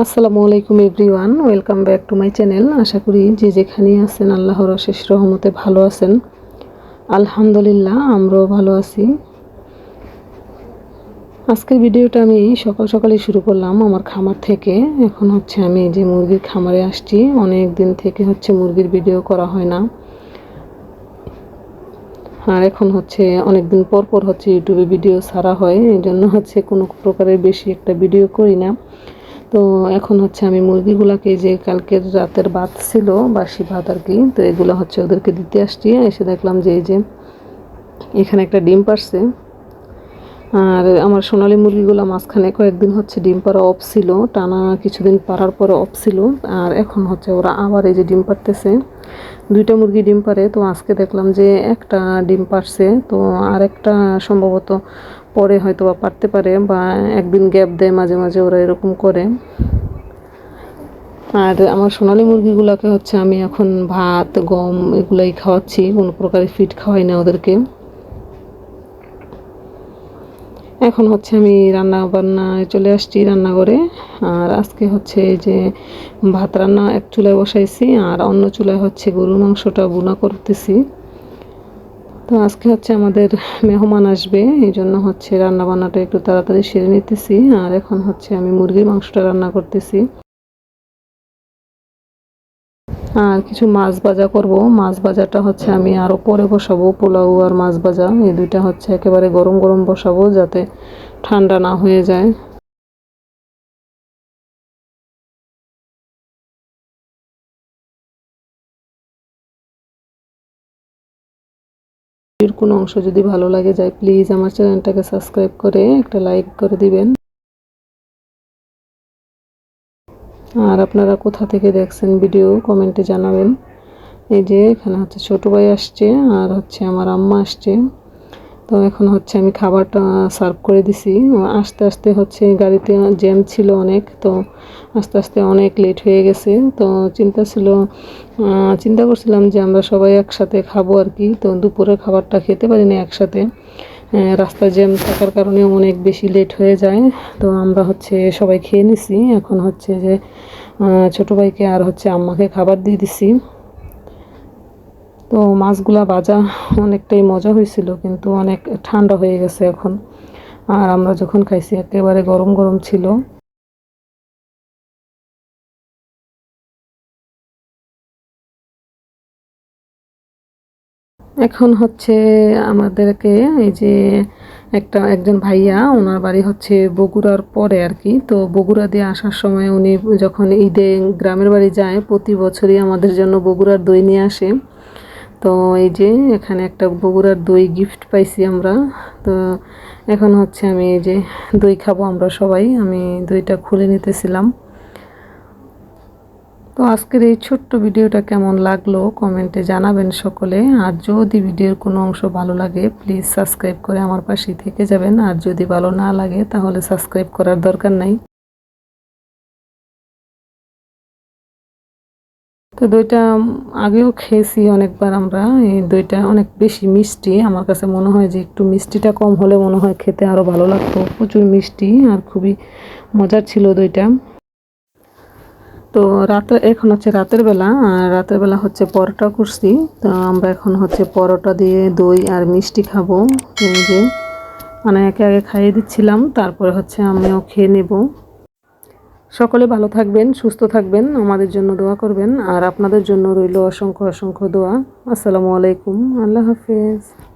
আসসালামু আলাইকুম everyone, welcome back to my channel. আশা করি যে যেখানেই আছেন, আল্লাহর অশেষ রহমতে ভালো আছেন। আলহামদুলিল্লাহ, আমরাও ভালো আছি। আজকের ভিডিওটা আমি সকাল সকালে শুরু করলাম আমার খামার থেকে। এখন হচ্ছে আমি যে মুরগির খামারে আসছি। অনেক দিন থেকে হচ্ছে মুরগির ভিডিও করা হয় না। আর এখন হচ্ছে অনেক দিন পর পর হচ্ছে ইউটিউবে ভিডিও ছাড়া হয়। এই জন্য হচ্ছে কোনো প্রকারের বেশি একটা ভিডিও করি না। তো এখন হচ্ছে আমি মুরগিগুলোকে যে কালকের রাতের ভাত ছিল, বাসি ভাত আর কি, তো এগুলো হচ্ছে ওদেরকে দিতে আসছি। এসে দেখলাম যে এই যে এখানে একটা ডিম পারছে আর আমার সোনালি মুরগিগুলো মাঝখানে কয়েকদিন হচ্ছে ডিম পাড়া অফ ছিল, টানা কিছুদিন পাড়ার পরে অফ ছিল। আর এখন হচ্ছে ওরা আবার এই যে ডিম পারতেছে দুইটা মুরগি ডিম পারে তো আজকে দেখলাম যে একটা ডিম পারছে তো আরেকটা সম্ভবত পরে হয়তো বা পারতে পারে বা একদিন গ্যাপ দেয় মাঝে মাঝে ওরা এরকম করে। আর আমার সোনালি মুরগিগুলোকে হচ্ছে আমি এখন ভাত, গম এগুলাই খাওয়াচ্ছি, কোনো প্রকারের ফিট খাওয়াই না ওদেরকে। এখন হচ্ছে আমি রান্না বান্নায় চলে আসছি রান্নাঘরে। আর আজকে হচ্ছে যে ভাত রান্না এক চুলায় বসাইছি, আর অন্য চুলায় হচ্ছে গরুর মাংসটা বুনা করতেছি। তো আজকে হচ্ছে আমাদের মেহমান আসবে এই জন্য হচ্ছে রান্না বান্নাটা একটু তাড়াতাড়ি সেরে নিতেছি। আর এখন হচ্ছে আমি মুরগির মাংসটা রান্না করতেছি। আর কিছু মাছ ভাজা করব। মাছ ভাজাটা হচ্ছে আমি আরও পরে বসাবো, পোলাও আর মাছ ভাজা। এই দুইটা হচ্ছে একেবারে গরম গরম বসাবো যাতে ঠান্ডা না হয়ে যায়। কোনো অংশ যদি ভালো লাগে যায় প্লিজ আমার চ্যানেলটাকে সাবস্ক্রাইব করে একটা লাইক করে দিবেন। আর আপনারা কোথা থেকে দেখছেন ভিডিও, কমেন্টে জানাবেন। এই যে এখানে হচ্ছে ছোটো ভাই আসছে, আর হচ্ছে আমার আম্মা আসছে। তো এখন হচ্ছে আমি খাবারটা সার্ভ করে দিছি। আস্তে আস্তে হচ্ছে গাড়িতে জ্যাম ছিল অনেক, তো আস্তে আস্তে অনেক লেট হয়ে গেছে। তো চিন্তা ছিল চিন্তা করছিলাম যে আমরা সবাই একসাথে খাব আর কি। তো দুপুরের খাবারটা খেতে পারি না একসাথে রাস্তা জ্যাম থাকার কারণে অনেক বেশি লেট হয়ে যায়। তো আমরা হচ্ছে সবাই খেয়ে নিছি। এখন হচ্ছে যে ছোটো ভাইকে আর হচ্ছে আম্মাকে খাবার দিয়ে দিছি। তো মাছগুলা ভাজা অনেকটাই মজা হয়েছিল, কিন্তু অনেক ঠান্ডা হয়ে গেছে এখন। আর আমরা যখন খাইছি, একেবারে গরম গরম ছিল। এখন হচ্ছে আমাদেরকে এই যে একটা, একজন ভাইয়া, ওনার বাড়ি হচ্ছে বগুড়ার পরে আর কি। তো বগুড়া দিয়ে আসার সময় উনি যখন ঈদে গ্রামের বাড়ি যায়, প্রতি বছরই আমাদের জন্য বগুড়ার দই নিয়ে আসে। তো এই যে এখানে একটা বগুড়ার দই গিফট পাইছি আমরা। তো এখন হচ্ছে আমি এই যে দই খাব আমরা সবাই। আমি দইটা খুলে নিতেছিলাম। তো আজকের এই ছোট্ট ভিডিওটা কেমন লাগল কমেন্টে জানাবেন সকলে। আর যদি ভিডিওর কোনো অংশ ভালো লাগে প্লিজ সাবস্ক্রাইব করে আমার পাশে থেকে যাবেন। আর যদি ভালো না লাগে, তাহলে সাবস্ক্রাইব করার দরকার নাই। তো দইটা আগেও খেয়েছি অনেকবার আমরা। এই দইটা অনেক বেশি মিষ্টি। আমার কাছে মনে হয় যে একটু মিষ্টিটা কম হলে মনে হয় খেতে আরও ভালো লাগতো। প্রচুর মিষ্টি আর খুবই মজার ছিল দইটা। তো রাতে এখন হচ্ছে রাতের বেলা আর রাতের বেলা হচ্ছে পরোটা করছি। তো আমরা এখন হচ্ছে পরোটা দিয়ে দই আর মিষ্টি খাব। যে মানে একে আগে খাইয়ে দিচ্ছিলাম, তারপরে হচ্ছে আমিও খেয়ে নেব। সকলে ভালো থাকবেন, সুস্থ থাকবেন, আমাদের জন্য দোয়া করবেন, আর আপনাদের জন্য রইল অসংখ্য অসংখ্য দোয়া। আসসালামু আলাইকুম, আল্লাহ হাফিজ।